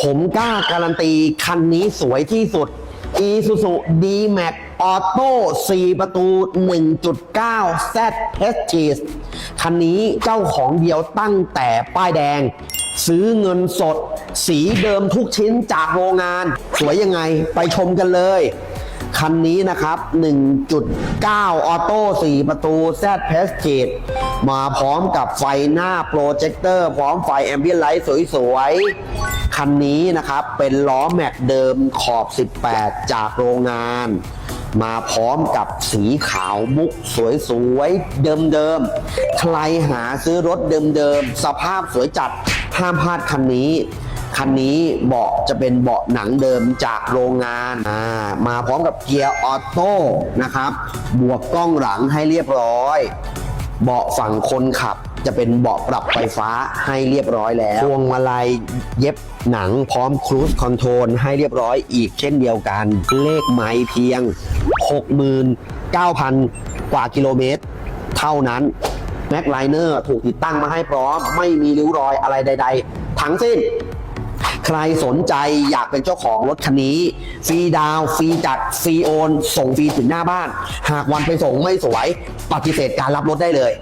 ผมกล้าการันตีคันนี้สวยที่สุด Isuzu D-Max Auto 4 ประตู 1.9 Z Prestige คันนี้เจ้าของเดียวตั้งแต่ป้ายแดง ซื้อเงินสด สีเดิมทุกชิ้นจากโรงงาน สวยยังไงไปชมกันเลย คันนี้นะครับ 1.9 ออโต้ 4 ประตู Z p a s s a g e มาพร้อมกับไฟหน้าโปรเจคเตอร์ พร้อมไฟแอมเบียนไลท์สวยๆ คันนี้นะครับเป็นล้อแม็กเดิมขอบ 18 จากโรงงาน มาพร้อมกับสีขาวมุกสวยๆ เดิมๆ ใครหาซื้อรถเดิมๆ สภาพสวยจัดห้ามพลาดคันนี้คันนี้เบาะจะเป็นเบาะหนังเดิมจากโรงงานมาพร้อมกับเกียร์ออโต้นะครับ บวกกล้องหลังให้เรียบร้อย เบาะฝั่งคนขับ จะเป็นเบาะปรับไฟฟ้าให้เรียบร้อยแล้วพวงมาลัยเย็บหนังพร้อมครูซคอนโทรลให้เรียบร้อยอีกเช่นเดียวกัน เลขไม้เพียง 69,000 กว่ากิโลเมตร เท่านั้นแม็กไลเนอร์ถูกติดตั้งมาให้พร้อม ไม่มีริ้วรอยอะไรใด ๆ ทั้งสิ้น ใครสนใจอยากเป็นเจ้าของรถคันนี้ ฟรีดาวฟรีจัด ฟรีโอน ส่งฟรีถึงหน้าบ้าน หากวันไปส่งไม่สวย ปฏิเสธการรับรถได้เลย